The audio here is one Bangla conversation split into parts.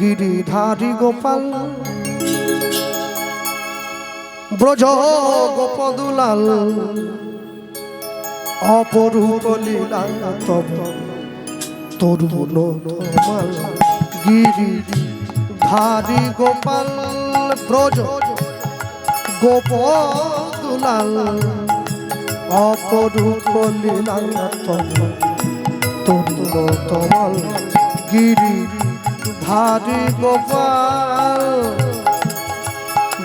গিরিধারী গোপাল। ব্রজ গোপদুলাল। অপরূপ লীলা তরুণ তোমাল। গিরি ধারী গোপাল, ব্রজ গোপদুলাল। অপরূপ লীলা তরুণ তোমাল। গিরি ধারী গোপাল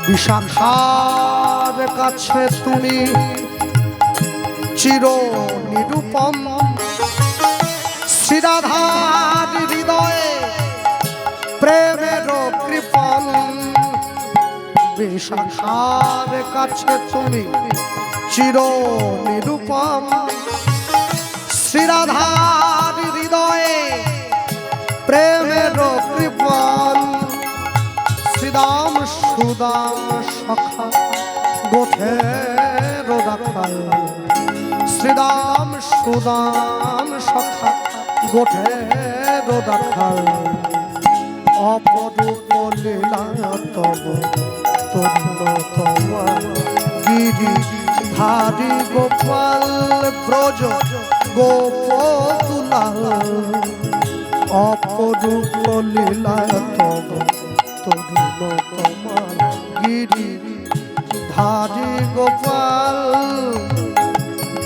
বিশাখার কাছে তুমি চির নিরূপম। শ্রীরাধার হৃদয়ে প্রেমের কৃপন বিশাখার কাছে তুমি চির নিরূপম। শ্রীরাধার সুদাম সখা গোঠে রাখাল শ্রীদাম সুদাম সখা গোঠে রাখাল অপরূপ লীলা তব গিরি গোপাল ব্রজ গোপতুলাল। অপরূপ লীলা তব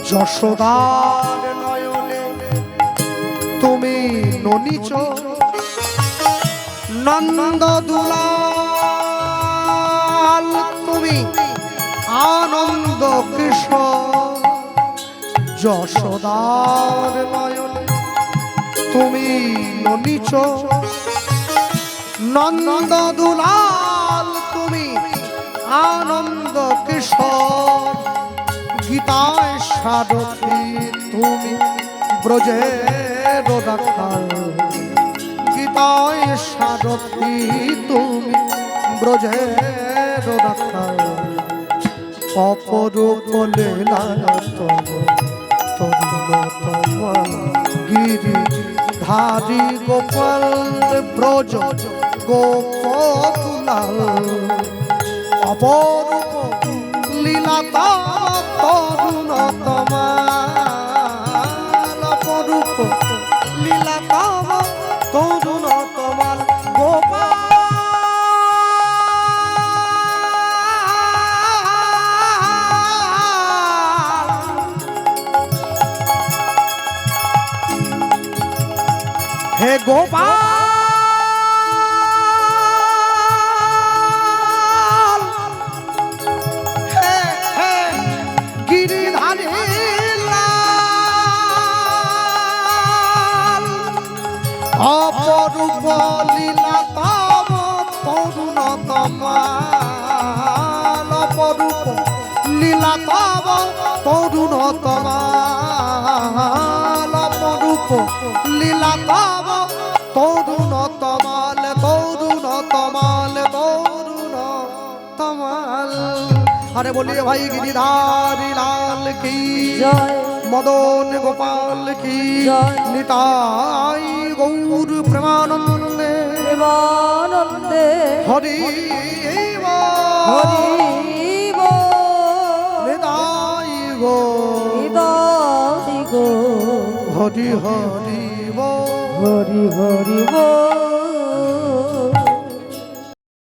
যশোদার নয়নে তুমি ননিচ। নন্দ দুলাল তুমি আনন্দ কৃষ্ণ যশোদার নয়নে তুমি ননিচ। নন্দ দুলাল তুমি আনন্দ কিশোর। গীতায় সারথী তুমি ব্রজের রাখাল গীতায় সারথী তুমি ব্রজের রাখাল অপরূপ লীলা তব তরুণ গিরি ধারি গোপাল ব্রজ গোপতুলাল। অপরূপ লীলা হে গোপাল! হে গিরিধারী অপরূপ লীলা তব তরুণ তমাল অপরূপ লীলা তব তরুণ তমাল অপরূপ লীলা আরে বলিয়ে ভাই গিরিধারী লাল কি? মদন গোপাল কি? নিতাই গৌর প্রেমানন্দে। প্রেমানন্দে। হরি হরি নিতাই গো। হৃদয় গো। হরি হরি হরি হরি গো